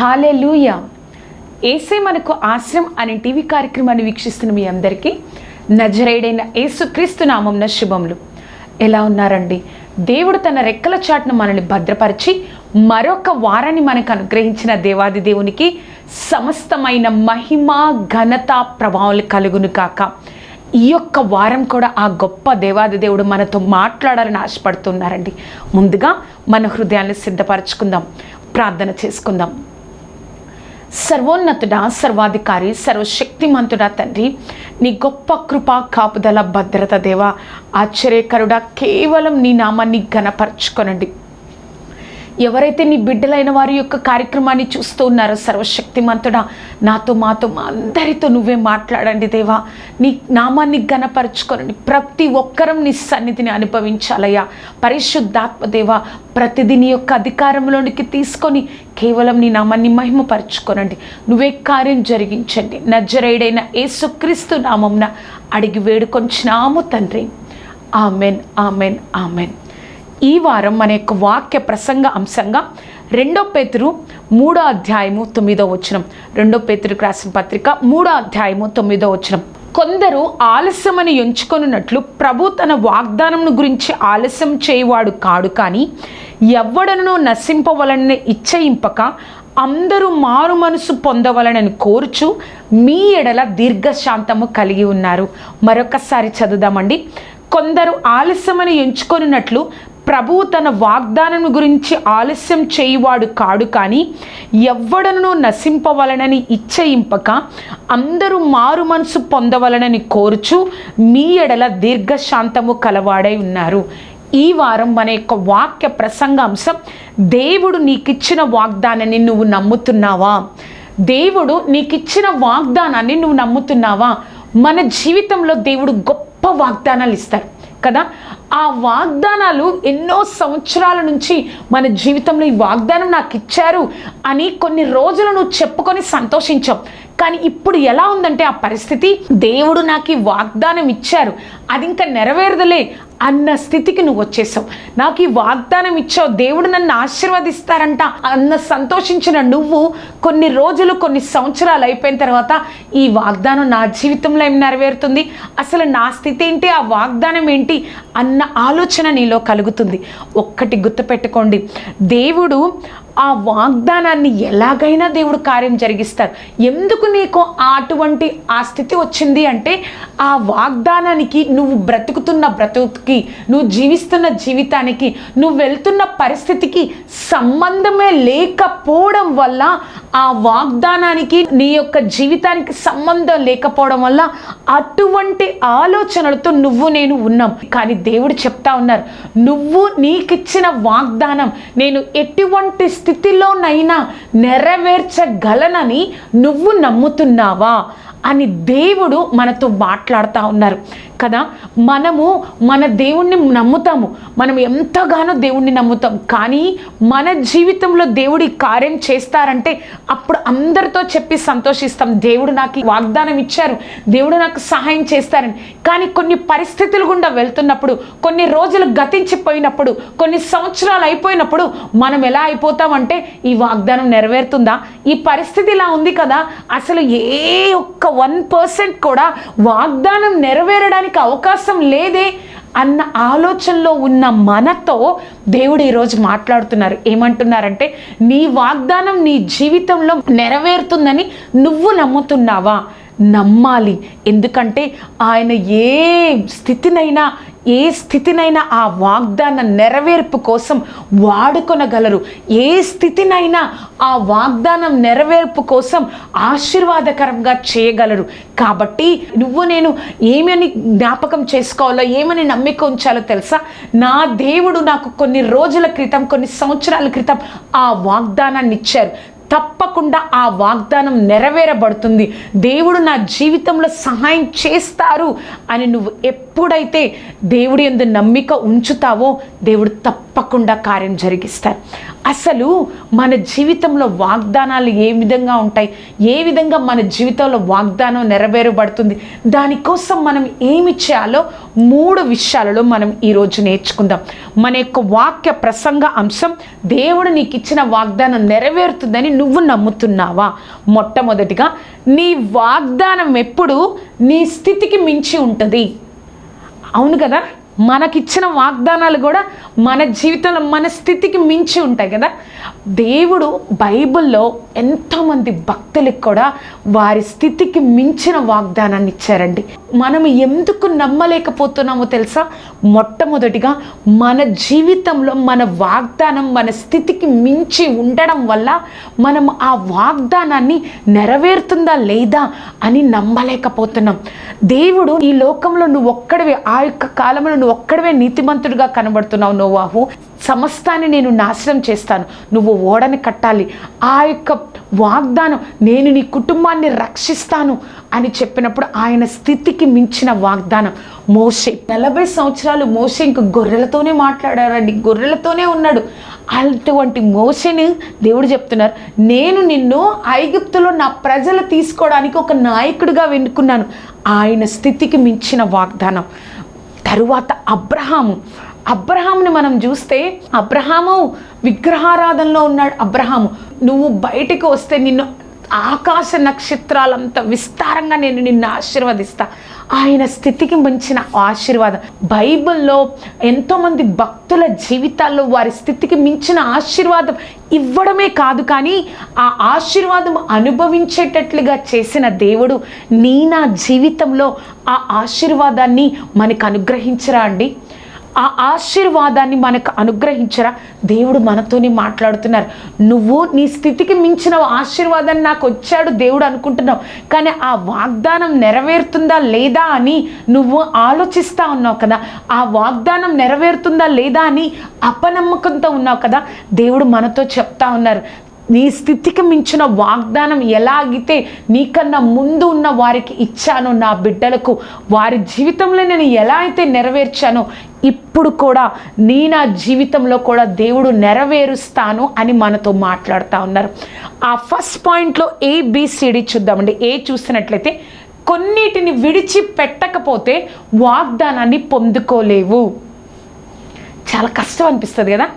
హాలే లూయ ఏసే మనకు ఆశ్రయం అనే టీవీ కార్యక్రమాన్ని వీక్షిస్తున్న మీ అందరికీ నజరేడైన ఏసుక్రీస్తు నామంన శుభములు. ఎలా ఉన్నారండి? దేవుడు తన రెక్కల చాటును మనల్ని భద్రపరిచి మరొక వారాన్ని మనకు అనుగ్రహించిన దేవాది దేవునికి సమస్తమైన మహిమ ఘనత ప్రభావాలు కలుగును కాక ఈ యొక్క వారం కూడా ఆ గొప్ప దేవాది దేవుడు మనతో మాట్లాడాలని ఆశపడుతున్నారండి. ముందుగా మన హృదయాన్ని సిద్ధపరచుకుందాం. ప్రార్థన చేసుకుందాం. సర్వోన్నతుడ సర్వాధికారి సర్వశక్తిమంతుడా తండ్రి నీ గొప్ప కృప కాపుదల భద్రత దేవ ఆశ్చర్యకరుడ కేవలం నీ నామాన్ని ఘనపరచుకొనండి. ఎవరైతే నీ బిడ్డలైన వారి యొక్క కార్యక్రమాన్ని చూస్తూ ఉన్నారో సర్వశక్తిమంతుడా నాతో మాతో మా అందరితో నువ్వే మాట్లాడండి దేవా. నీ నామాన్ని ఘనపరచుకోనండి. ప్రతి ఒక్కరం నీ సన్నిధిని అనుభవించాలయ్యా. పరిశుద్ధాత్మ దేవా ప్రతిదీ నీ యొక్క అధికారంలోనికి తీసుకొని కేవలం నీ నామాన్ని మహిమపరచుకోనండి. నువ్వే కార్యం జరిగించండి. నజ్జరైడైన ఏసుక్రీస్తు నామంన అడిగి వేడుకొంచినాము తండ్రి. Amen amen amen. ఈ వారం మన యొక్క వాక్య ప్రసంగ అంశంగా రెండో పేతురు మూడో అధ్యాయము తొమ్మిదో వచనం. రెండో పేతురుకు రాసిన పత్రిక మూడో అధ్యాయము తొమ్మిదో వచనం. కొందరు ఆలస్యమని ఎంచుకొనున్నట్లు ప్రభు తన వాగ్దానం గురించి ఆలస్యం చేయవాడు కాడు కానీ ఎవ్వడనో నశింపవలనని ఇచ్చయింపక అందరూ మారు మనసు పొందవలనని కోరుచు మీ ఎడల దీర్ఘశాంతము కలిగి ఉన్నారు. మరొకసారి చదువుదామండి కొందరు ఆలస్యమని ఎంచుకొనున్నట్లు ప్రభువు తన వాగ్దానం గురించి ఆలస్యం చేయువాడు కాడు కానీ ఎవ్వడను నశింపవలనని ఇచ్చయింపక అందరూ మారు మనసు పొందవలనని కోరుచు మీ ఎడల దీర్ఘశాంతము కలవాడై ఉన్నారు. ఈ వారం మన యొక్క వాక్య ప్రసంగాంశం దేవుడు నీకిచ్చిన వాగ్దానాన్ని నువ్వు నమ్ముతున్నావా? దేవుడు నీకిచ్చిన వాగ్దానాన్ని నువ్వు నమ్ముతున్నావా? మన జీవితంలో దేవుడు గొప్ప వాగ్దానాలు ఇస్తారు కదా? ఆ వాగ్దానాలు ఎన్నో సంవత్సరాల నుంచి మన జీవితంలో ఈ వాగ్దానం నాకు ఇచ్చారు అని కొన్ని రోజులు నువ్వు చెప్పుకొని సంతోషించావు. కానీ ఇప్పుడు ఎలా ఉందంటే ఆ పరిస్థితి? దేవుడు నాకు ఈ వాగ్దానం ఇచ్చారు. అది ఇంకా నెరవేరదలే. అన్న స్థితికి నువ్వు వచ్చేసావు. నాకు ఈ వాగ్దానం ఇచ్చావు. దేవుడు నన్ను ఆశీర్వదిస్తారంట. అన్న సంతోషించిన నువ్వు కొన్ని రోజులు కొన్ని సంవత్సరాలు అయిపోయిన తర్వాత ఈ వాగ్దానం నా జీవితంలో ఏం నెరవేరుతుంది? అసలు నా స్థితి ఏంటి? ఆ వాగ్దానం ఏంటి? అన్న ఆలోచన నీలో కలుగుతుంది. ఒక్కటి గుర్తుపెట్టుకోండి. దేవుడు ఆ వాగ్దానాన్ని ఎలాగైనా దేవుడు కార్యం జరిగిస్తారు ఎందుకు నీకు అటువంటి ఆ స్థితి వచ్చింది అంటే ఆ వాగ్దానానికి నువ్వు బ్రతుకుతున్న బ్రతుకుకి నువ్వు జీవిస్తున్న జీవితానికి నువ్వు వెళ్తున్న పరిస్థితికి సంబంధమే లేకపోవడం వల్ల ఆ వాగ్దానానికి నీ యొక్క జీవితానికి సంబంధం లేకపోవడం వల్ల అటువంటి ఆలోచనలతో నువ్వు నేను ఉన్నాం. కానీ దేవుడు చెప్తా ఉన్నారు నువ్వు నీకిచ్చిన వాగ్దానం నేను ఎటువంటి స్థితిలోనైనా నెరవేర్చగలనని నువ్వు నమ్ముతున్నావా అని దేవుడు మనతో మాట్లాడుతూ ఉన్నారు. కదా? మనము మన దేవుణ్ణి నమ్ముతాము. మనం ఎంతగానో దేవుణ్ణి నమ్ముతాం. కానీ మన జీవితంలో దేవుడి కార్యం చేస్తారంటే అప్పుడు అందరితో చెప్పి సంతోషిస్తాం. దేవుడు నాకు వాగ్దానం ఇచ్చారు. దేవుడు నాకు సహాయం చేస్తారని. కానీ కొన్ని పరిస్థితులు గుండా వెళ్తున్నప్పుడు కొన్ని రోజులు గతించిపోయినప్పుడు కొన్ని సంవత్సరాలు అయిపోయినప్పుడు మనం ఎలా అయిపోతామంటే ఈ వాగ్దానం నెరవేరుతుందా? ఈ పరిస్థితి ఇలా ఉంది కదా? అసలు ఏ ఒక్క వన్ పర్సెంట్ కూడా వాగ్దానం నెరవేరడానికి అవకాశం లేదే అన్న ఆలోచనలో ఉన్న మనతో దేవుడు ఈరోజు మాట్లాడుతున్నారు. ఏమంటున్నారంటే నీ వాగ్దానం నీ జీవితంలో నెరవేరుతుందని నువ్వు నమ్ముతున్నావా? నమ్మాలి. ఎందుకంటే ఆయన ఏ స్థితినైనా ఏ స్థితినైనా ఆ వాగ్దాన నెరవేర్పు కోసం వాడుకొనగలరు. ఏ స్థితినైనా ఆ వాగ్దానం నెరవేర్పు కోసం ఆశీర్వాదకరంగా చేయగలరు. కాబట్టి నువ్వు నేను ఏమని జ్ఞాపకం చేసుకోవాలో ఏమని నమ్మిక ఉంచాలో తెలుసా? నా దేవుడు నాకు కొన్ని రోజుల క్రితం కొన్ని సంవత్సరాల క్రితం ఆ వాగ్దానాన్ని ఇచ్చారు. తప్పకుండా ఆ వాగ్దానం నెరవేరబడుతుంది. దేవుడు నా జీవితంలో సహాయం చేస్తారు అని నువ్వు ఎప్పుడైతే దేవుడి ఎందు నమ్మిక ఉంచుతావో దేవుడు తప్పకుండా కార్యం జరిగిస్తారు అసలు మన జీవితంలో వాగ్దానాలు ఏ విధంగా ఉంటాయి? ఏ విధంగా మన జీవితంలో వాగ్దానం నెరవేరబడుతుంది? దానికోసం మనం ఏమి చేయాలో మూడు విషయాలలో మనం ఈరోజు నేర్చుకుందాం. మన యొక్క వాక్య ప్రసంగ అంశం దేవుడు నీకు ఇచ్చిన వాగ్దానం నెరవేరుతుందని నువ్వు నమ్ముతున్నావా? మొట్టమొదటిగా నీ వాగ్దానం ఎప్పుడు నీ స్థితికి మించి ఉంటుంది. అవును కదా? మనకిచ్చిన వాగ్దానాలు కూడా మన జీవితంలో మన స్థితికి మించి ఉంటాయి కదా. దేవుడు బైబిల్లో ఎంతోమంది భక్తులకు కూడా వారి స్థితికి మించిన వాగ్దానాన్ని ఇచ్చారండి. మనం ఎందుకు నమ్మలేకపోతున్నామో తెలుసా? మొట్టమొదటిగా మన జీవితంలో మన వాగ్దానం మన స్థితికి మించి ఉండడం వల్ల మనం ఆ వాగ్దానాన్ని నెరవేరుతుందా లేదా అని నమ్మలేకపోతున్నాం. దేవుడు ఈ లోకంలో నువ్వు ఒక్కడివి ఆ యొక్క కాలంలో నువ్వు ఒక్కడివే నీతిమంతుడిగా కనబడుతున్నావు నోవాహు. సమస్తాన్ని నేను నాశనం చేస్తాను. నువ్వు ఓడని కట్టాలి. ఆ యొక్క వాగ్దానం నేను నీ కుటుంబాన్ని రక్షిస్తాను అని చెప్పినప్పుడు ఆయన స్థితికి మించిన వాగ్దానం. మోషే నలభై సంవత్సరాలు మోషే ఇంక గొర్రెలతోనే మాట్లాడారండి గొర్రెలతోనే ఉన్నాడు. అటువంటి మోషని దేవుడు చెప్తున్నారు నేను నిన్ను ఐగుప్తులో నా ప్రజలు తీసుకోవడానికి ఒక నాయకుడిగా వెనుకున్నాను ఆయన స్థితికి మించిన వాగ్దానం. తరువాత అబ్రహాము. అబ్రహాంని మనం చూస్తే అబ్రహాము విగ్రహారాధనలో ఉన్నాడు అబ్రహాము. నువ్వు బయటికి వస్తే నిన్ను ఆకాశ నక్షత్రాలంత విస్తారంగా నేను నిన్ను ఆశీర్వదిస్తా. ఆయన స్థితికి మించిన ఆశీర్వాదం. బైబిల్లో ఎంతోమంది భక్తుల జీవితాల్లో వారి స్థితికి మించిన ఆశీర్వాదం ఇవ్వడమే కాదు కానీ ఆ ఆశీర్వాదం అనుభవించేటట్లుగా చేసిన దేవుడు నీ నా జీవితంలో ఆ ఆశీర్వాదాన్ని మనకు అనుగ్రహించరా అండి? ఆ ఆశీర్వాదాన్ని మనకు అనుగ్రహించరా? దేవుడు మనతోనే మాట్లాడుతున్నారు. నువ్వు నీ స్థితికి మించిన ఆశీర్వాదాన్ని నాకు వచ్చాడు దేవుడు అనుకుంటున్నావు. కానీ ఆ వాగ్దానం నెరవేరుతుందా లేదా అని నువ్వు ఆలోచిస్తూ ఉన్నావు కదా. ఆ వాగ్దానం నెరవేరుతుందా లేదా అని అపనమ్మకంతో ఉన్నావు కదా. దేవుడు మనతో చెప్తా ఉన్నారు. నీ స్థితికి మించిన వాగ్దానం ఎలాగితే నీకన్నా ముందు ఉన్న వారికి ఇచ్చానో నా బిడ్డలకు వారి జీవితంలో నేను ఎలా అయితే నెరవేర్చానో ఇప్పుడు కూడా నీ నా జీవితంలో కూడా దేవుడు నెరవేరుస్తాను అని మనతో మాట్లాడుతూ ఉన్నారు. ఆ ఫస్ట్ పాయింట్లో ఏబిసిడి చూద్దామండి. ఏ చూసినట్లయితే కొన్నిటిని విడిచి పెట్టకపోతే వాగ్దానాన్ని పొందుకోలేవు. చాలా కష్టం అనిపిస్తుంది కదా?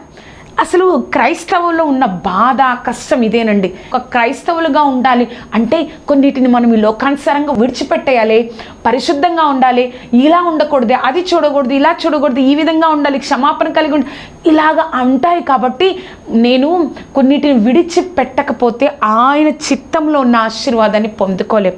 అసలు క్రైస్తవుల్లో ఉన్న బాధ కష్టం ఇదేనండి. ఒక క్రైస్తవులుగా ఉండాలి అంటే కొన్నిటిని మనం ఈ లోకానుసారంగా విడిచిపెట్టేయాలి పరిశుద్ధంగా ఉండాలి ఇలా ఉండకూడదు అది చూడకూడదు ఇలా చూడకూడదు ఈ విధంగా ఉండాలి క్షమాపణ కలిగి ఉండాలి ఇలాగ అంటాయి కాబట్టి నేను కొన్నిటిని విడిచిపెట్టకపోతే ఆయన చిత్తంలో ఉన్న ఆశీర్వాదాన్ని పొందుకోలేం.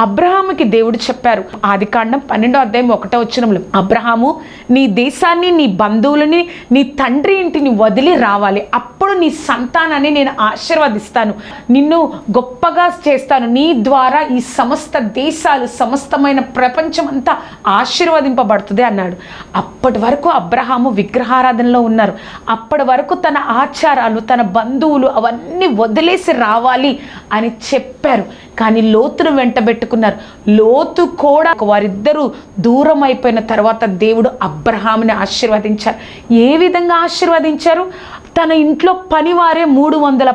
అబ్రహాముకి దేవుడు చెప్పారు ఆది కాండం పన్నెండో అధ్యాయం ఒకటో వచ్చినంలో అబ్రహాము నీ దేశాన్ని నీ బంధువులని నీ తండ్రి ఇంటిని వదిలి రావాలి. అప్పుడు నీ సంతానాన్ని నేను ఆశీర్వదిస్తాను. నిన్ను గొప్పగా చేస్తాను. నీ ద్వారా ఈ సమస్త దేశాలు సమస్తమైన ప్రపంచం అంతా ఆశీర్వదింపబడుతుంది అన్నాడు. అప్పటి వరకు అబ్రహాము విగ్రహారాధనలో ఉన్నారు. అప్పటి వరకు తన ఆచారాలు తన బంధువులు అవన్నీ వదిలేసి రావాలి అని చెప్పారు. కానీ లోతును వెంట పెట్టుకున్నారు. లోతు కూడా వారిద్దరూ దూరం అయిపోయిన తర్వాత దేవుడు అబ్రహాముని ఆశీర్వదించారు. ఏ విధంగా ఆశీర్వదించారు? తన ఇంట్లో పనివారే మూడు వందల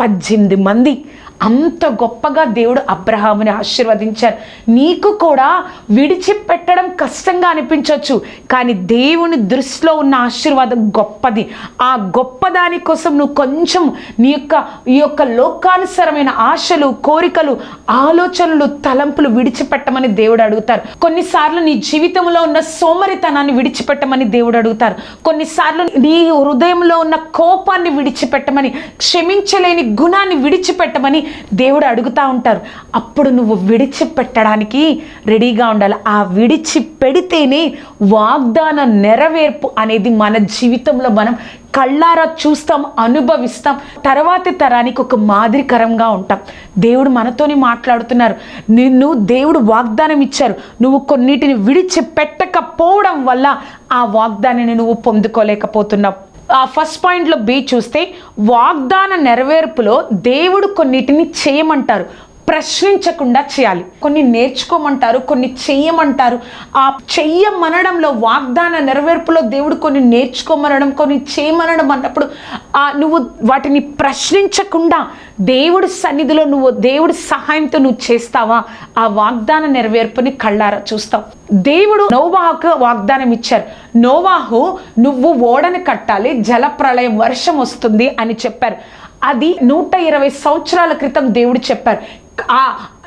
పద్దెనిమిది మంది. అంత గొప్పగా దేవుడు అబ్రహాముని ఆశీర్వదించారు. నీకు కూడా విడిచిపెట్టడం కష్టంగా అనిపించవచ్చు కానీ దేవుని దృష్టిలో ఉన్న ఆశీర్వాదం గొప్పది. ఆ గొప్పదాని కోసం నువ్వు కొంచెం నీ యొక్క ఈ యొక్క లోకానుసరమైన ఆశలు కోరికలు ఆలోచనలు తలంపులు విడిచిపెట్టమని దేవుడు అడుగుతారు. కొన్నిసార్లు నీ జీవితంలో ఉన్న సోమరితనాన్ని విడిచిపెట్టమని దేవుడు అడుగుతారు. కొన్నిసార్లు నీ హృదయంలో ఉన్న కోపాన్ని విడిచిపెట్టమని క్షమించలేని గుణాన్ని విడిచిపెట్టమని దేవుడు అడుగుతూ ఉంటారు అప్పుడు నువ్వు విడిచిపెట్టడానికి రెడీగా ఉండాలి. ఆ విడిచి పెడితేనే వాగ్దాన నెరవేర్పు అనేది మన జీవితంలో మనం కళ్ళారా చూస్తాం అనుభవిస్తాం. తర్వాతి తరానికి ఒక మాదిరికరంగా ఉంటాం. దేవుడు మనతోనే మాట్లాడుతున్నారు. నిన్ను దేవుడు వాగ్దానం ఇచ్చారు. నువ్వు కొన్నిటిని విడిచి పెట్టకపోవడం వల్ల ఆ వాగ్దానాన్ని నువ్వు పొందుకోలేకపోతున్నావు. ఫస్ట్ పాయింట్లో బి చూస్తే వాగ్దాన నెరవేర్పులో దేవుడు కొన్నిటిని చేయమంటారు. ప్రశ్నించకుండా చేయాలి. కొన్ని నేర్చుకోమంటారు కొన్ని చెయ్యమంటారు. ఆ చెయ్యమనడంలో వాగ్దాన నెరవేర్పులో దేవుడు కొన్ని నేర్చుకోమనడం కొన్ని చేయమనడం అన్నప్పుడు ఆ నువ్వు వాటిని ప్రశ్నించకుండా దేవుడి సన్నిధిలో నువ్వు దేవుడి సహాయంతో నువ్వు చేస్తావా? ఆ వాగ్దాన నెరవేర్పుని కళ్ళారా చూస్తావు. దేవుడు నోవాహుకు వాగ్దానం ఇచ్చారు. నోవాహు నువ్వు ఓడని కట్టాలి జలప్రళయం వర్షం వస్తుంది అని చెప్పారు. అది నూట ఇరవై సంవత్సరాల క్రితం దేవుడు చెప్పారు.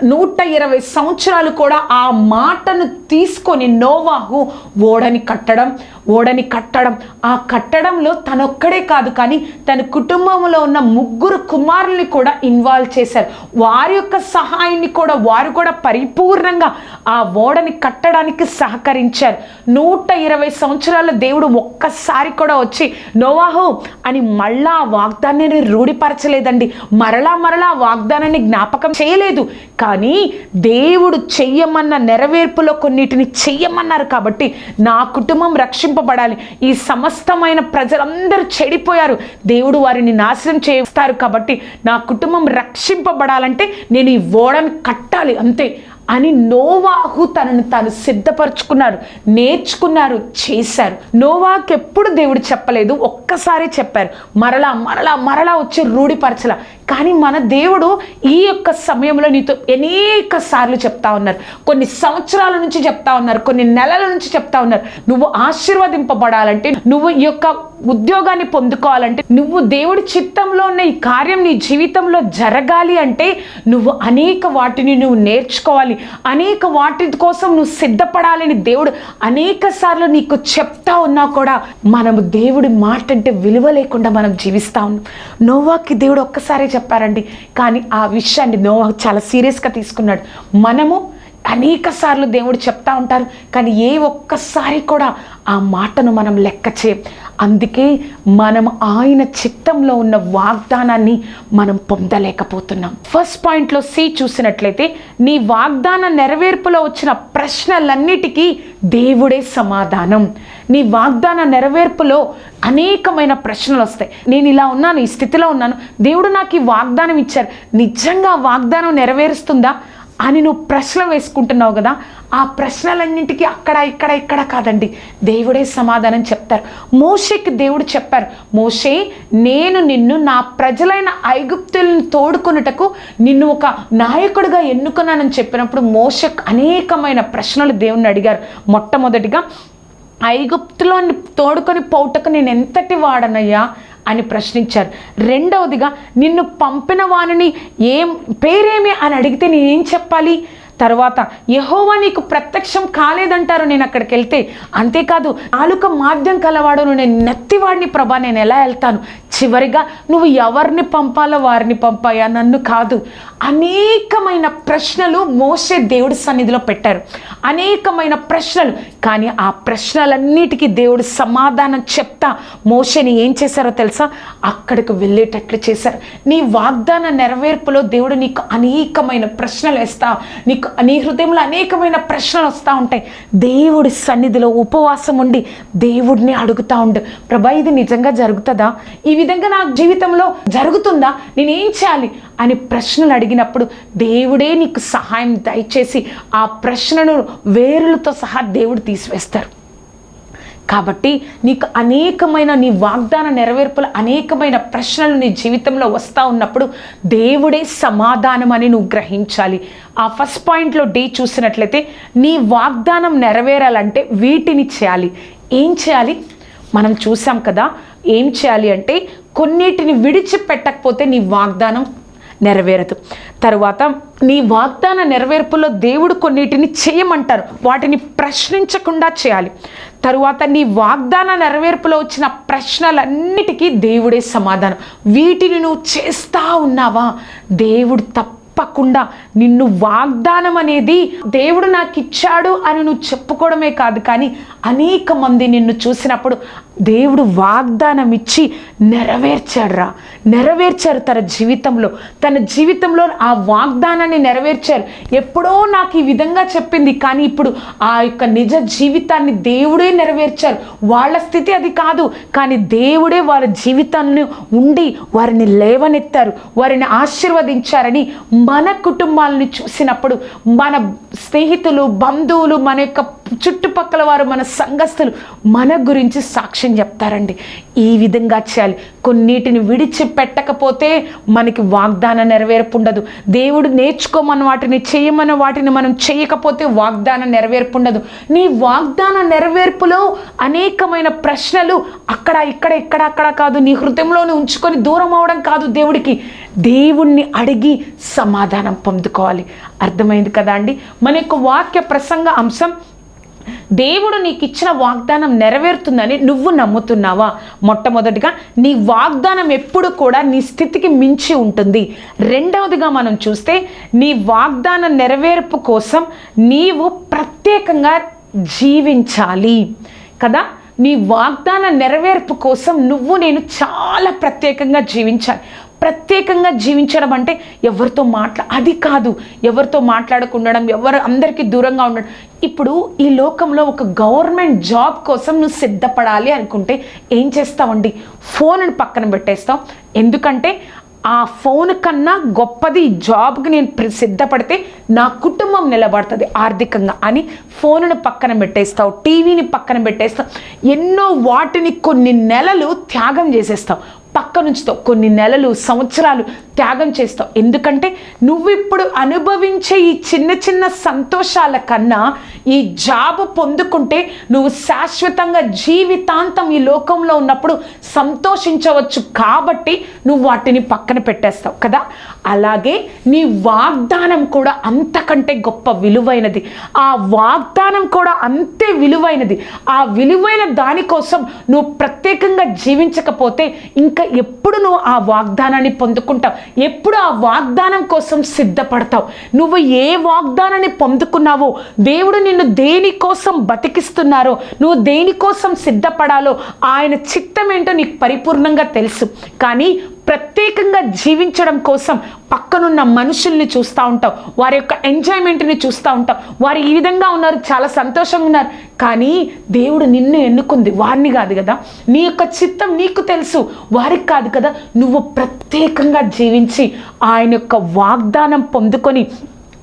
నూట ఇరవై సంవత్సరాలు కూడా ఆ మాటను తీసుకొని నోవాహు ఓడని కట్టడం ఓడని కట్టడం. ఆ కట్టడంలో తనొక్కడే కాదు కానీ తన కుటుంబంలో ఉన్న ముగ్గురు కుమారుల్ని కూడా ఇన్వాల్వ్ చేశారు. వారి యొక్క సహాయాన్ని కూడా వారు కూడా పరిపూర్ణంగా ఆ ఓడని కట్టడానికి సహకరించారు. నూట ఇరవై సంవత్సరాల దేవుడు ఒక్కసారి కూడా వచ్చి నోవాహు అని మళ్ళా ఆ వాగ్దానాన్ని రూఢిపరచలేదండి. మరలా మరలా వాగ్దానాన్ని జ్ఞాపకం చేయలేదు. కానీ దేవుడు చెయ్యమన్న నెరవేర్పులో కొన్నిటిని చెయ్యమన్నారు కాబట్టి నా కుటుంబం రక్షింపబడాలి. ఈ సమస్తమైన ప్రజలందరూ చెడిపోయారు. దేవుడు వారిని నాశనం చేస్తారు కాబట్టి నా కుటుంబం రక్షింపబడాలంటే నేను ఈ ఓడను కట్టాలి అంతే అని నోవాహు తనను తాను సిద్ధపరచుకున్నారు నేర్చుకున్నారు చేశారు. నోవాకు ఎప్పుడు దేవుడు చెప్పలేదు ఒక్కసారి చెప్పారు. మరలా మరలా మరలా వచ్చి రూఢిపరచల. కానీ మన దేవుడు ఈ యొక్క సమయంలో నీతో అనేక సార్లు చెప్తా ఉన్నారు. కొన్ని సంవత్సరాల నుంచి చెప్తా ఉన్నారు కొన్ని నెలల నుంచి చెప్తా ఉన్నారు. నువ్వు ఆశీర్వదింపబడాలంటే నువ్వు ఈ యొక్క ఉద్యోగాన్ని పొందుకోవాలంటే నువ్వు దేవుడి చిత్తంలో ఉన్న ఈ కార్యం నీ జీవితంలో జరగాలి అంటే నువ్వు అనేక వాటిని నువ్వు నేర్చుకోవాలి. అనేక వాటి కోసం నువ్వు సిద్ధపడాలని దేవుడు అనేక సార్లు నీకు చెప్తా ఉన్నా కూడా మనము దేవుడి మాట అంటే విలువ లేకుండా మనం జీవిస్తా ఉన్నాం. నోవాకి దేవుడు ఒక్కసారి చెప్పారండి. కానీ ఆ విషయాన్ని నోవా చాలా సీరియస్గా తీసుకున్నాడు. మనము అనేక సార్లు దేవుడు చెప్తా ఉంటారు. కానీ ఏ ఒక్కసారి కూడా ఆ మాటను మనం లెక్క చేయం అందుకే మనం ఆయన చిత్తంలో ఉన్న వాగ్దానాన్ని మనం పొందలేకపోతున్నాం. ఫస్ట్ పాయింట్లో సి చూసినట్లయితే నీ వాగ్దాన నెరవేర్పులో వచ్చిన ప్రశ్నలన్నిటికీ దేవుడే సమాధానం. నీ వాగ్దాన నెరవేర్పులో అనేకమైన ప్రశ్నలు వస్తాయి. నేను ఇలా ఉన్నాను ఈ స్థితిలో ఉన్నాను. దేవుడు నాకు ఈ వాగ్దానం ఇచ్చారు. నిజంగా వాగ్దానం నెరవేరుస్తుందా అని నువ్వు ప్రశ్న వేసుకుంటున్నావు కదా ఆ ప్రశ్నలన్నింటికి అక్కడ ఇక్కడ ఇక్కడ కాదండి. దేవుడే సమాధానం చెప్తారు. మోషేకి దేవుడు చెప్పారు మోషే నేను నిన్ను నా ప్రజలైన ఐగుప్తులను తోడుకొనుటకు నిన్ను ఒక నాయకుడిగా ఎన్నుకున్నానని చెప్పినప్పుడు మోషక్ అనేకమైన ప్రశ్నలు దేవుణ్ణి అడిగారు. మొట్టమొదటిగా ఐగుప్తులో తోడుకొని పోవుటకు నేను ఎంతటి వాడనయ్యా అని ప్రశ్నించారు. రెండవదిగా నిన్ను పంపిన వానిని ఏం పేరేమి అని అడిగితే నేనేం చెప్పాలి? తర్వాత యహోవా నీకు ప్రత్యక్షం కాలేదంటారు నేను అక్కడికి వెళ్తే. అంతేకాదు నాలుక మాధ్యం కలవాడు నేను నెత్తివాడిని ప్రభా నేను ఎలా వెళ్తాను? చివరిగా నువ్వు ఎవరిని పంపాలో వారిని పంపాయా? నన్ను కాదు. అనేకమైన ప్రశ్నలు మోసే దేవుడి సన్నిధిలో పెట్టారు. అనేకమైన ప్రశ్నలు. కానీ ఆ ప్రశ్నలన్నిటికీ దేవుడు సమాధానం చెప్తా. మోషని ఏం చేశారో తెలుసా? అక్కడికి వెళ్ళేటట్లు చేశారు. నీ వాగ్దాన నెరవేర్పులో దేవుడు నీకు అనేకమైన ప్రశ్నలు వేస్తా. నీకు నీకు నీ హృదయంలో అనేకమైన ప్రశ్నలు వస్తూ ఉంటాయి. దేవుడి సన్నిధిలో ఉపవాసం ఉండి దేవుడిని అడుగుతా ఉండు. ప్రభా ఇది నిజంగా జరుగుతుందా? ఈ విధంగా నా జీవితంలో జరుగుతుందా? నేనేం చేయాలి అని ప్రశ్నలు అడిగినప్పుడు దేవుడే నీకు సహాయం దయచేసి ఆ ప్రశ్నను వేరులతో సహా దేవుడు తీసివేస్తారు. కాబట్టి నీకు అనేకమైన నీ వాగ్దాన నెరవేర్పులు అనేకమైన ప్రశ్నలు నీ జీవితంలో వస్తూ ఉన్నప్పుడు దేవుడే సమాధానం అని నువ్వు గ్రహించాలి. ఆ ఫస్ట్ పాయింట్లో డే చూసినట్లయితే నీ వాగ్దానం నెరవేరాలంటే వీటిని చేయాలి. ఏం చేయాలి? మనం చూసాం కదా ఏం చేయాలి అంటే కొన్నిటిని విడిచిపెట్టకపోతే నీ వాగ్దానం నెరవేరదు. తరువాత నీ వాగ్దాన నెరవేర్పులో దేవుడు కొన్నిటిని చేయమంటారు. వాటిని ప్రశ్నించకుండా చేయాలి. తరువాత నీ వాగ్దాన నెరవేర్పులో వచ్చిన ప్రశ్నలన్నిటికీ దేవుడే సమాధానం. వీటిని నువ్వు చేస్తా ఉన్నావా? దేవుడు తప్ప తప్పకుండా నిన్ను వాగ్దానం అనేది దేవుడు నాకు ఇచ్చాడు అని నువ్వు చెప్పుకోవడమే కాదు కానీ అనేక మంది నిన్ను చూసినప్పుడు దేవుడు వాగ్దానం ఇచ్చి నెరవేర్చాడురా. నెరవేర్చారు తన జీవితంలో. తన జీవితంలో ఆ వాగ్దానాన్ని నెరవేర్చారు. ఎప్పుడో నాకు ఈ విధంగా చెప్పింది కానీ ఇప్పుడు ఆ యొక్క నిజ జీవితాన్ని దేవుడే నెరవేర్చారు. వాళ్ళ స్థితి అది కాదు కానీ దేవుడే వారి జీవితాన్ని ఉండి వారిని లేవనెత్తారు. వారిని ఆశీర్వదించారని మన కుటుంబాలని చూసినప్పుడు మన స్నేహితులు బంధువులు మన యొక్క చుట్టుపక్కల వారు మన సంఘస్థులు మన గురించి సాక్ష్యం చెప్తారండి. ఈ విధంగా చేయాలి. కొన్నిటిని విడిచిపెట్టకపోతే మనకి వాగ్దానం నెరవేర్పు ఉండదు దేవుడు నేర్చుకోమన్న వాటిని చేయమన్న వాటిని మనం చేయకపోతే వాగ్దానం నెరవేర్పు ఉండదు నీ వాగ్దాన నెరవేర్పులో అనేకమైన ప్రశ్నలు అక్కడ ఇక్కడ ఇక్కడ అక్కడ కాదు. నీ హృదయంలోనే ఉంచుకొని దూరం అవడం కాదు దేవుడికి. దేవుణ్ణి అడిగి సమాధానం పొందుకోవాలి. అర్థమైంది కదా అండి? మన యొక్క వాక్య ప్రసంగ అంశం దేవుడు నీకు ఇచ్చిన వాగ్దానం నెరవేరుతుందని నువ్వు నమ్ముతున్నావా? మొట్టమొదటిగా నీ వాగ్దానం ఎప్పుడు కూడా నీ స్థితికి మించి ఉంటుంది. రెండవదిగా మనం చూస్తే నీ వాగ్దాన నెరవేర్పు కోసం నీవు ప్రత్యేకంగా జీవించాలి. కదా? నీ వాగ్దాన నెరవేర్పు కోసం నువ్వు నేను చాలా ప్రత్యేకంగా జీవించాలి. ప్రత్యేకంగా జీవించడం అంటే ఎవరితో మాట్లా అది కాదు. ఎవరితో మాట్లాడకుండడం ఎవరు అందరికీ దూరంగా ఉండడం. ఇప్పుడు ఈ లోకంలో ఒక గవర్నమెంట్ జాబ్ కోసం నువ్వు సిద్ధపడాలి అనుకుంటే ఏం చేస్తావండి? ఫోన్ను పక్కన పెట్టేస్తావు. ఎందుకంటే ఆ ఫోన్ కన్నా గొప్పది జాబ్కి నేను సిద్ధపడితే నా కుటుంబం నిలబడుతుంది ఆర్థికంగా అని ఫోన్ను పక్కన పెట్టేస్తావు టీవీని పక్కన పెట్టేస్తావు. ఎన్నో వాటిని కొన్ని నెలలు త్యాగం చేసేస్తావు. పక్క నుంచుతావు కొన్ని నెలలు సంవత్సరాలు త్యాగం చేస్తావు. ఎందుకంటే నువ్వు ఇప్పుడు అనుభవించే ఈ చిన్న చిన్న సంతోషాల కన్నా ఈ జాబ్ పొందుకుంటే నువ్వు శాశ్వతంగా జీవితాంతం ఈ లోకంలో ఉన్నప్పుడు సంతోషించవచ్చు. కాబట్టి నువ్వు వాటిని పక్కన పెట్టేస్తావు కదా? అలాగే నీ వాగ్దానం కూడా అంతకంటే గొప్ప విలువైనది. ఆ వాగ్దానం కూడా అంతే విలువైనది. ఆ విలువైన దానికోసం నువ్వు ప్రత్యేకంగా జీవించకపోతే ఇంకా ఎప్పుడు నువ్వు ఆ వాగ్దానాన్ని పొందుకుంటావు? ఎప్పుడు ఆ వాగ్దానం కోసం సిద్ధపడతావు? నువ్వు ఏ వాగ్దానాన్ని పొందుకున్నావో దేవుడు నిన్ను దేనికోసం బతికిస్తున్నారో నువ్వు దేనికోసం సిద్ధపడాలో ఆయన చిత్తం ఏంటో నీకు పరిపూర్ణంగా తెలుసు. కానీ ప్రత్యేకంగా జీవించడం కోసం పక్కనున్న మనుషుల్ని చూస్తూ ఉంటావు. వారి యొక్క ఎంజాయ్మెంట్ని చూస్తూ ఉంటావు. వారు ఈ విధంగా ఉన్నారు చాలా సంతోషంగా ఉన్నారు. కానీ దేవుడు నిన్ను ఎన్నుకుంది. వారిని కాదు కదా. నీ యొక్క చిత్తం నీకు తెలుసు. వారికి కాదు కదా. నువ్వు ప్రత్యేకంగా జీవించి ఆయన యొక్క వాగ్దానం పొందుకొని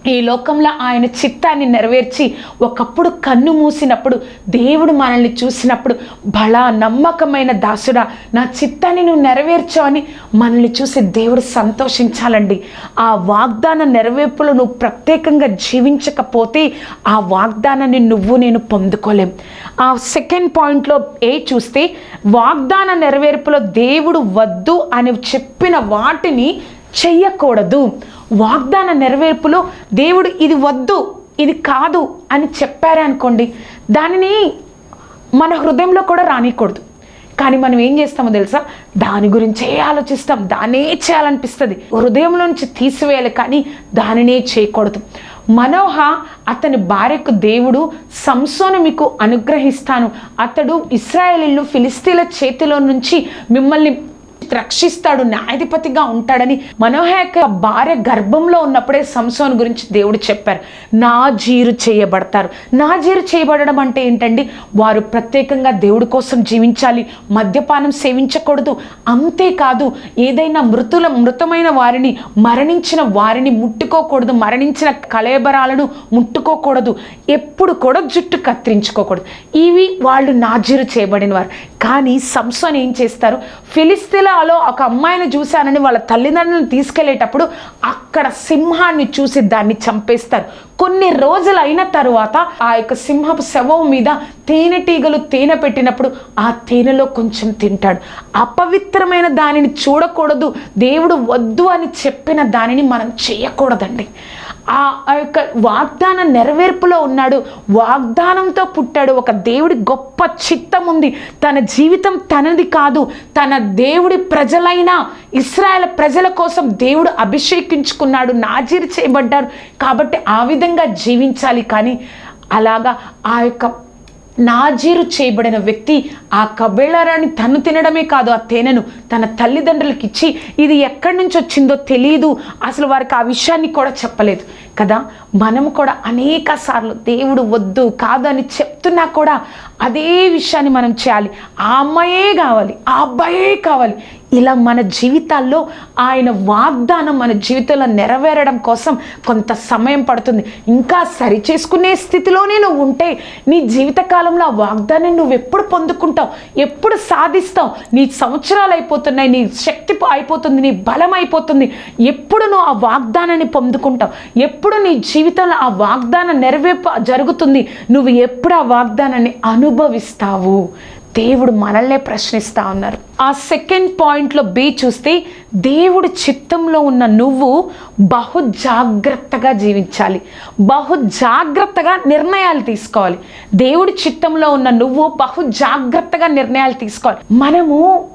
ఈ లోకంలో ఆయన చిత్తాన్ని నెరవేర్చి ఒకప్పుడు కన్ను మూసినప్పుడు దేవుడు మనల్ని చూసినప్పుడు బల నమ్మకమైన దాసుడా నా చిత్తాన్ని నువ్వు నెరవేర్చావని మనల్ని చూసి దేవుడు సంతోషించాలండి. ఆ వాగ్దాన నెరవేర్పులో నువ్వు ప్రత్యేకంగా జీవించకపోతే ఆ వాగ్దానాన్ని నువ్వు నేను పొందుకోలేం. ఆ సెకండ్ పాయింట్లో ఏ చూస్తే వాగ్దాన నెరవేర్పులో దేవుడు వద్దు అని చెప్పిన వాటిని చెయ్యకూడదు. వాగ్దాన నెరవేర్పులో దేవుడు ఇది వద్దు ఇది కాదు అని చెప్పారే అనుకోండి దానిని మన హృదయంలో కూడా రానికూడదు కానీ మనం ఏం చేస్తామో తెలుసా? దాని గురించే ఆలోచిస్తాం దానే చేయాలనిపిస్తుంది. హృదయంలో నుంచి తీసివేయాలి కానీ దానినే చేయకూడదు. మనోహ అతని భార్యకు దేవుడు సంసోను మీకు అనుగ్రహిస్తాను. అతడు ఇస్రాయేలీలు ఫిలిస్తీన్ల చేతిలో నుంచి మిమ్మల్ని రక్షిస్తాడు న్యాయాధిపతిగా ఉంటాడని మనోహ యొక్క భార్య గర్భంలో ఉన్నప్పుడే సంసోన్ గురించి దేవుడు చెప్పారు. నా జీరు చేయబడతారు. నా జీరు చేయబడడం అంటే ఏంటండి? వారు ప్రత్యేకంగా దేవుడి కోసం జీవించాలి మద్యపానం సేవించకూడదు. అంతేకాదు ఏదైనా మృతుల మృతమైన వారిని మరణించిన వారిని ముట్టుకోకూడదు మరణించిన కళేబరాలను ముట్టుకోకూడదు. ఎప్పుడు కూడా జుట్టు కత్తిరించుకోకూడదు. ఇవి వాళ్ళు నాజీరు చేయబడిన వారు కానీ సంసోన్ ఏం చేస్తారు? అమెరికాలో ఒక అమ్మాయిని చూశానని వాళ్ళ తల్లిదండ్రులను తీసుకెళ్ళేటప్పుడు అక్కడ సింహాన్ని చూసి దాన్ని చంపేస్తారు. కొన్ని రోజులు అయిన తరువాత ఆ యొక్క సింహపు శవం మీద తేనెటీగలు తేనె పెట్టినప్పుడు ఆ తేనెలో కొంచెం తింటాడు. అపవిత్రమైన దానిని చూడకూడదు దేవుడు వద్దు అని చెప్పిన దానిని మనం చేయకూడదండి. ఆ ఆ యొక్క వాగ్దాన నెరవేర్పులో ఉన్నాడు. వాగ్దానంతో పుట్టాడు. ఒక దేవుడి గొప్ప చిత్తం ఉంది. తన జీవితం తనది కాదు. తన దేవుడి ప్రజలైన ఇస్రాయల్ ప్రజల కోసం దేవుడు అభిషేకించుకున్నాడు. నాజీరు చేయబడ్డారు. కాబట్టి ఆ విధంగా జీవించాలి. కానీ అలాగా ఆ యొక్క నాజీరు చేయబడిన వ్యక్తి ఆ కబేళారాన్ని తను తినడమే కాదు ఆ తేనెను తన తల్లిదండ్రులకి ఇచ్చి ఇది ఎక్కడి నుంచి వచ్చిందో తెలియదు అసలు వారికి ఆ విషయాన్ని కూడా చెప్పలేదు. కదా? మనం కూడా అనేక సార్లు దేవుడు వద్దు కాదు అని చెప్తున్నా కూడా అదే విషయాన్ని మనం చేయాలి. ఆ అమ్మాయే కావాలి ఆ అబ్బాయే కావాలి. ఇలా మన జీవితాల్లో ఆయన వాగ్దానం మన జీవితంలో నెరవేరడం కోసం కొంత సమయం పడుతుంది. ఇంకా సరి చేసుకునే స్థితిలోనే నువ్వు ఉంటే నీ జీవితకాలంలో ఆ వాగ్దానం నువ్వు ఎప్పుడు పొందుకుంటావు ఎప్పుడు సాధిస్తావు? నీ సంవత్సరాలు అయిపోతున్నాయి నీ శక్తి అయిపోతుంది నీ బలం అయిపోతుంది. ఎప్పుడు నువ్వు ఆ వాగ్దానాన్ని పొందుకుంటావు? ఎప్పుడు నీ జీవితంలో ఆ వాగ్దానం నెరవేర్పు జరుగుతుంది? నువ్వు ఎప్పుడు ఆ వాగ్దానాన్ని అనుభవిస్తావు. దేవుడు మనల్నే ప్రశ్నిస్తా ఉన్నారు. ఆ సెకండ్ పాయింట్లో బి చూస్తే దేవుడి చిత్తంలో ఉన్న నువ్వు బహు జాగ్రత్తగా జీవించాలి. బహు జాగ్రత్తగా నిర్ణయాలు తీసుకోవాలి. దేవుడి చిత్తంలో ఉన్న నువ్వు బహు జాగ్రత్తగా నిర్ణయాలు తీసుకోవాలి. మనము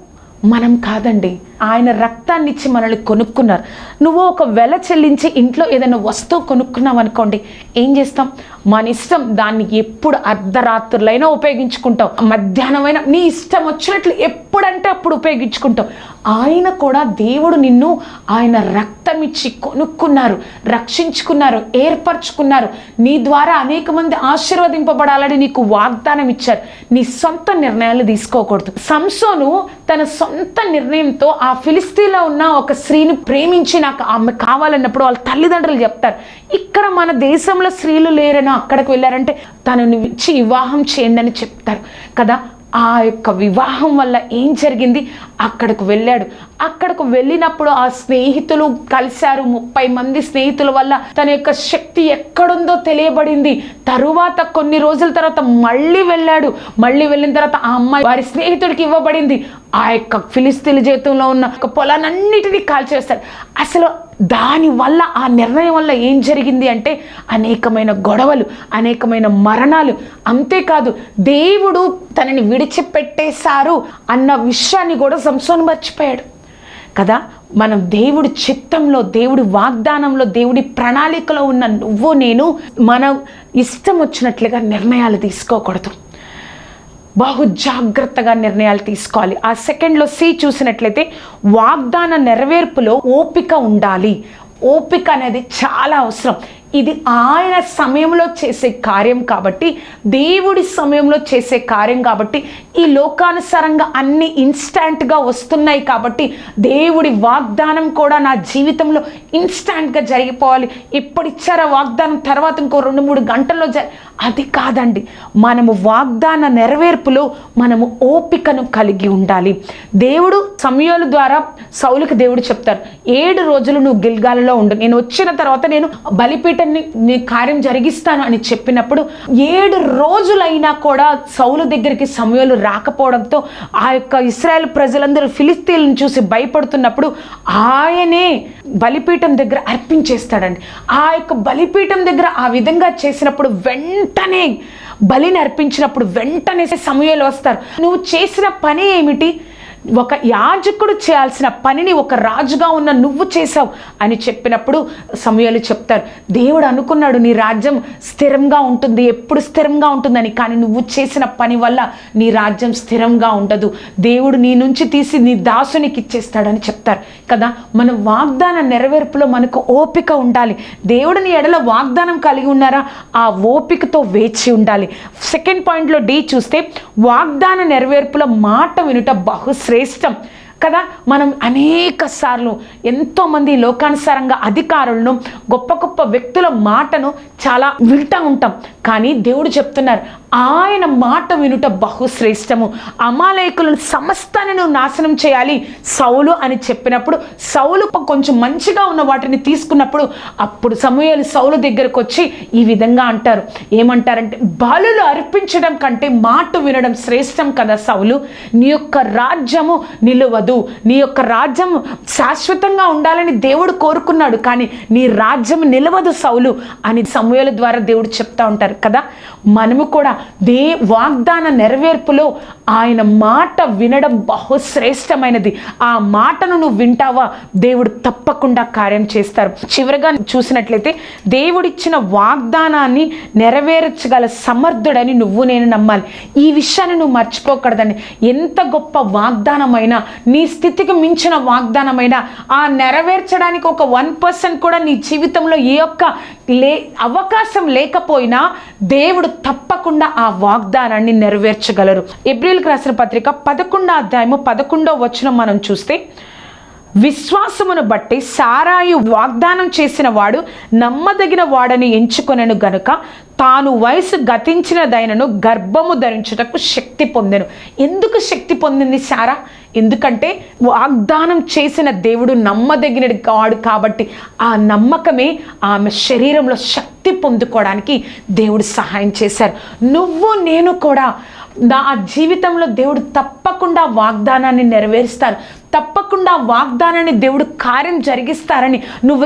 మనం కాదండి. ఆయన రక్తాన్ని ఇచ్చి మనల్ని కొనుక్కున్నారు. నువ్వు ఒక వెల చెల్లించి ఇంట్లో ఏదైనా వస్తువు కొనుక్కున్నావు అనుకోండి ఏం చేస్తాం? మన ఇష్టం దాన్ని ఎప్పుడు అర్ధరాత్రులైనా ఉపయోగించుకుంటాం. మధ్యాహ్నమైనా నీ ఇష్టం వచ్చినట్లు ఎప్పుడంటే అప్పుడు ఉపయోగించుకుంటాం. ఆయన కూడా దేవుడు నిన్ను ఆయన రక్తం ఇచ్చి కొనుక్కున్నారు రక్షించుకున్నారు ఏర్పరచుకున్నారు. నీ ద్వారా అనేక మంది ఆశీర్వదింపబడాలని నీకు వాగ్దానం ఇచ్చారు. నీ సొంత నిర్ణయాలు తీసుకోకూడదు. సంసోను తన సొంత నిర్ణయంతో ఆ ఫిలిస్తీన్లో ఉన్న ఒక స్త్రీని ప్రేమించి నాకు ఆమె కావాలన్నప్పుడు వాళ్ళ తల్లిదండ్రులు చెప్తారు ఇక్కడ మన దేశంలో స్త్రీలు లేరని అక్కడికి వెళ్ళారంటే తనను ఇచ్చి వివాహం చేయండి అని చెప్తారు కదా. ఆ యొక్క వివాహం వల్ల ఏం జరిగింది? అక్కడికి వెళ్ళాడు. అక్కడికి వెళ్ళినప్పుడు ఆ స్నేహితులు కలిశారు. ముప్పై మంది స్నేహితుల వల్ల తన యొక్క శక్తి ఎక్కడుందో తెలియబడింది. తరువాత కొన్ని రోజుల తర్వాత మళ్ళీ వెళ్ళాడు. మళ్ళీ వెళ్ళిన తర్వాత ఆ అమ్మాయి వారి స్నేహితుడికి ఇవ్వబడింది. ఆ యొక్క ఫిలిస్తీన్ జీవితంలో ఉన్న ఒక పొలాన్నిటినీ కాల్చేస్తాడు. అసలు దాని వల్ల ఆ నిర్ణయం వల్ల ఏం జరిగింది అంటే అనేకమైన గొడవలు అనేకమైన మరణాలు. అంతేకాదు దేవుడు తనని విడిచిపెట్టేశారు అన్న విషయాన్ని కూడా సంసోన్ మర్చిపోయాడు. కదా మనం దేవుడి చిత్తంలో దేవుడి వాగ్దానంలో దేవుడి ప్రణాళికలో ఉన్న నువ్వు నేను మనం ఇష్టం వచ్చినట్లుగా నిర్ణయాలు తీసుకోకూడదు. బహు జాగ్రత్తగా నిర్ణయాలు తీసుకోవాలి. ఆ సెకండ్లో సి చూసినట్లయితే వాగ్దాన నెరవేర్పులో ఓపిక ఉండాలి. ఓపిక అనేది చాలా అవసరం. ఇది ఆయన సమయంలో చేసే కార్యం కాబట్టి దేవుడి సమయంలో చేసే కార్యం కాబట్టి ఈ లోకానుసారంగా అన్ని ఇన్స్టాంట్గా వస్తున్నాయి కాబట్టి దేవుడి వాగ్దానం కూడా నా జీవితంలో ఇన్స్టాంట్గా జరిగిపోవాలి. ఇప్పుడిచ్చారా వాగ్దానం తర్వాత ఇంకో రెండు మూడు గంటల్లో జ అది కాదండి. మనము వాగ్దాన నెరవేర్పులో మనము ఓపికను కలిగి ఉండాలి. దేవుడు సమయాల ద్వారా సౌలుకి దేవుడు చెప్తారు ఏడు రోజులు నువ్వు గిల్గాలలో ఉండు. నేను వచ్చిన తర్వాత నేను బలిపీఠాన్ని నీ కార్యం జరిగిస్తాను అని చెప్పినప్పుడు ఏడు రోజులైనా కూడా సౌలు దగ్గరికి సమయాలు రాకపోవడంతో ఆ యొక్క ఇస్రాయల్ ప్రజలందరూ ఫిలిస్తీన్లను చూసి భయపడుతున్నప్పుడు ఆయనే బలిపీఠం దగ్గర అర్పించేస్తాడండి. ఆ యొక్క బలిపీఠం దగ్గర ఆ విధంగా చేసినప్పుడు వెంటనే బలిని అర్పించినప్పుడు వెంటనే సమయాలు వస్తారు. నువ్వు చేసిన పని ఏమిటి? ఒక యాజకుడు చేయాల్సిన పనిని ఒక రాజుగా ఉన్న నువ్వు చేసావు అని చెప్పినప్పుడు సమయాలు చెప్తారు. దేవుడు అనుకున్నాడు నీ రాజ్యం స్థిరంగా ఉంటుంది ఎప్పుడు స్థిరంగా ఉంటుందని కానీ నువ్వు చేసిన పని వల్ల నీ రాజ్యం స్థిరంగా ఉండదు. దేవుడు నీ నుంచి తీసి నీ దాసునికి ఇచ్చేస్తాడని చెప్తారు. కదా మన వాగ్దాన నెరవేర్పులో మనకు ఓపిక ఉండాలి. దేవుడిని ఎడల వాగ్దానం కలిగి ఉన్నారా? ఆ ఓపికతో వేచి ఉండాలి. సెకండ్ పాయింట్లో డి చూస్తే వాగ్దాన నెరవేర్పుల మాట వినుట బహుశా శ్రేష్టం కదా? మనం అనేక సార్లు ఎంతోమంది లోకానుసారంగా అధికారులను గొప్ప గొప్ప వ్యక్తుల మాటను చాలా వింటూ ఉంటాం. కానీ దేవుడు చెప్తున్నారు ఆయన మాట వినుట బహుశ్రేష్టము. అమాలయకులను సమస్తాన్ని నువ్వు నాశనం చేయాలి సౌలు అని చెప్పినప్పుడు సౌలు కొంచెం మంచిగా ఉన్న వాటిని తీసుకున్నప్పుడు అప్పుడు సమయాలు సౌలు దగ్గరకు వచ్చి ఈ విధంగా అంటారు. ఏమంటారంటే బలులు అర్పించడం కంటే మాట వినడం శ్రేష్టం కదా సౌలు. నీ యొక్క రాజ్యము నిలువదు. నీ యొక్క రాజ్యం శాశ్వతంగా ఉండాలని దేవుడు కోరుకున్నాడు కానీ నీ రాజ్యం నిలవదు సౌలు అని సమయాల ద్వారా దేవుడు చెప్తా ఉంటారు కదా. మనము కూడా దే వాగ్దాన నెరవేర్పులో ఆయన మాట వినడం బహుశ్రేష్టమైనది. ఆ మాటను నువ్వు వింటావా? దేవుడు తప్పకుండా కార్యం చేస్తారు. చివరిగా చూసినట్లయితే దేవుడిచ్చిన వాగ్దానాన్ని నెరవేర్చగల సమర్థుడని నువ్వు నేను నమ్మాలి. ఈ విషయాన్ని నువ్వు మర్చిపోకూడదని ఎంత గొప్ప వాగ్దానమైనా నీ నీ స్థితికి మించిన వాగ్దానమైన ఆ నెరవేర్చడానికి ఒక వన్ పర్సెంట్ కూడా నీ జీవితంలో ఏ ఒక్క లే అవకాశం లేకపోయినా దేవుడు తప్పకుండా ఆ వాగ్దానాన్ని నెరవేర్చగలరు. ఏప్రిల్కి రాసిన పత్రిక పదకొండో అధ్యాయము పదకొండో వచనం మనం చూస్తే విశ్వాసమును బట్టి సారాయి వాగ్దానం చేసిన వాడు నమ్మదగిన వాడని ఎంచుకొనను గనుక తాను వయసు గతించినదైనను గర్భము ధరించుటకు శక్తి పొందెను. ఎందుకు శక్తి పొందింది సారా ఎందుకంటే వాగ్దానం చేసిన దేవుడు నమ్మదగిన వాడు కాబట్టి ఆ నమ్మకమే ఆమె శరీరంలో శక్తి పొందుకోవడానికి దేవుడు సహాయం చేశారు. నువ్వు నేను కూడా నా జీవితంలో దేవుడు తప్పకుండా వాగ్దానాన్ని నెరవేరుస్తారు. తప్పకుండా వాగ్దానాన్ని దేవుడు కార్యం జరిగిస్తారని నువ్వు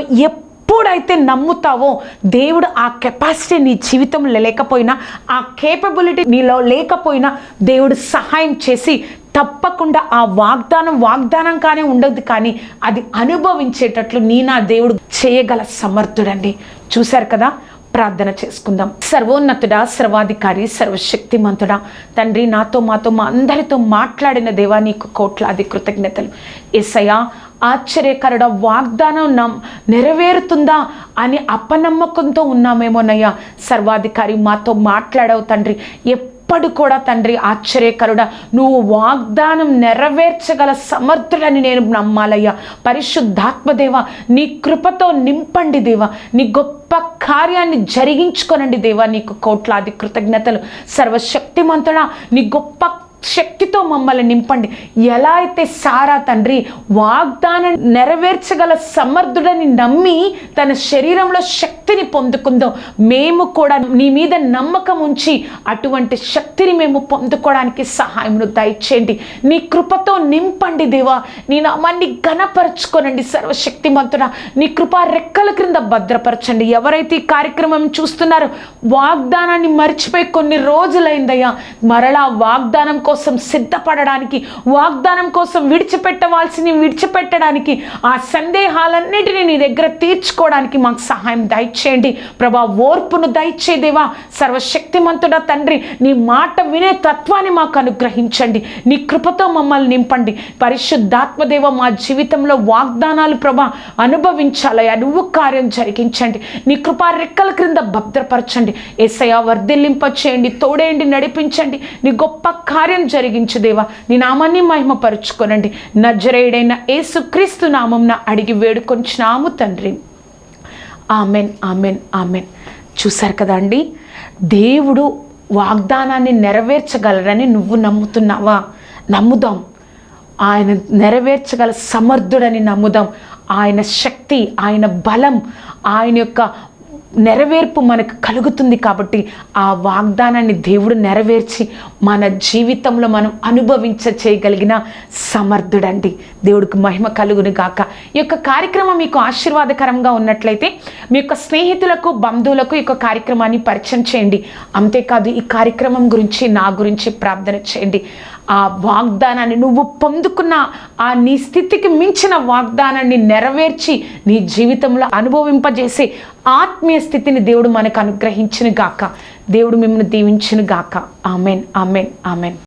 ఎప్పుడైతే నమ్ముతావో దేవుడు ఆ కెపాసిటీ నీ జీవితంలో లేకపోయినా ఆ కేపబిలిటీ నీలో లేకపోయినా దేవుడు సహాయం చేసి తప్పకుండా ఆ వాగ్దానం వాగ్దానం కానీ ఉండదు కానీ అది అనుభవించేటట్లు నీ నా దేవుడు చేయగల సమర్థుడండి. చూశారు కదా? ప్రార్థన చేసుకుందాం. సర్వోన్నతుడా సర్వాధికారి సర్వశక్తిమంతుడా తండ్రి నాతో మాతో మా అందరితో మాట్లాడిన దేవా నీకు కోట్లాది కృతజ్ఞతలు. ఎసయా ఆశ్చర్యకరుడ వాగ్దానం నమ్ నెరవేరుతుందా అని అపనమ్మకంతో ఉన్నామేమోనయ్యా సర్వాధికారి మాతో మాట్లాడవు తండ్రి. ఎప్పుడు కూడా తండ్రి ఆశ్చర్యకరుడా నువ్వు వాగ్దానం నెరవేర్చగల సమర్థుడని నేను నమ్మాలయ్యా. పరిశుద్ధాత్మదేవ నీ కృపతో నింపండి దేవా. నీ గొప్ప కార్యాన్ని జరిగించుకోనండి దేవా. నీకు కోట్లాది కృతజ్ఞతలు. సర్వశక్తిమంతుడా నీ గొప్ప శక్తితో మమ్మల్ని నింపండి. ఎలా అయితే సారా తండ్రి వాగ్దానం నెరవేర్చగల సమర్థుడని నమ్మి తన శరీరంలో శక్తిని పొందుకుందో మేము కూడా నీ మీద నమ్మకం ఉంచి అటువంటి శక్తిని మేము పొందుకోవడానికి సహాయమును దయచేయండి. నీ కృపతో నింపండి దేవా. నీ నామాన్ని ఘనపరచుకోనండి సర్వశక్తిమంతుడా. నీ కృప రెక్కల క్రింద భద్రపరచండి. ఎవరైతే ఈ కార్యక్రమం చూస్తున్నారో వాగ్దానాన్ని మర్చిపోయి కొన్ని రోజులైందయ్యా. మరలా వాగ్దానం కోసం కోసం సిద్ధపడడానికి వాగ్దానం కోసం విడిచిపెట్టవలసినవి విడిచిపెట్టడానికి ఆ సందేహాలన్నిటినీ నీ దగ్గర తీర్చుకోవడానికి మాకు సహాయం దయచేయండి. ప్రభా ఓర్పును దయచేదేవా సర్వశక్తిమంతుడ తండ్రి నీ మాట వినే తత్వాన్ని మాకు అనుగ్రహించండి. నీ కృపతో మమ్మల్ని నింపండి. పరిశుద్ధాత్మదేవ మా జీవితంలో వాగ్దానాలు ప్రభా అనుభవించాలయ్యా. నువ్వు కార్యం జరిగించండి. నీ కృపా రెక్కల క్రింద భద్రపరచండి. ఏసయా వర్ధిల్లింప చేయండి తోడేయండి నడిపించండి. నీ గొప్ప కార్యం జరిగించు దేవా. నీ నామాన్ని మహిమపరుచుకోనండి. నజరేయుడైన ఏసుక్రీస్తు నామంన అడిగి వేడుకొంచినాము తండ్రి. Amen amen amen. చూశారు కదా అండి? దేవుడు వాగ్దానాన్ని నెరవేర్చగలరని నువ్వు నమ్ముతున్నావా? నమ్ముదాం. ఆయన నెరవేర్చగల సమర్థుడని నమ్ముదాం. ఆయన శక్తి ఆయన బలం ఆయన యొక్క నెరవేర్పు మనకు కలుగుతుంది కాబట్టి ఆ వాగ్దానాన్ని దేవుడు నెరవేర్చి మన జీవితంలో మనం అనుభవించ చేయగలిగిన సమర్థుడండి. దేవుడికి మహిమ కలుగును గాక. ఈ యొక్క కార్యక్రమం మీకు ఆశీర్వాదకరంగా ఉన్నట్లయితే మీ యొక్క స్నేహితులకు బంధువులకు ఈ యొక్క కార్యక్రమాన్ని పరిచయం చేయండి. అంతేకాదు ఈ కార్యక్రమం గురించి నా గురించి ప్రార్థన చేయండి. ఆ వాగ్దానాన్ని నువ్వు పొందుకున్న ఆ నీ స్థితికి మించిన వాగ్దానాన్ని నెరవేర్చి నీ జీవితంలో అనుభవింపజేసే ఆత్మీయ స్థితిని దేవుడు మనకు అనుగ్రహించిన గాక దేవుడు మిమ్మల్ని దీవించిన గాక ఆమెన్ ఆమెన్ ఆమెన్.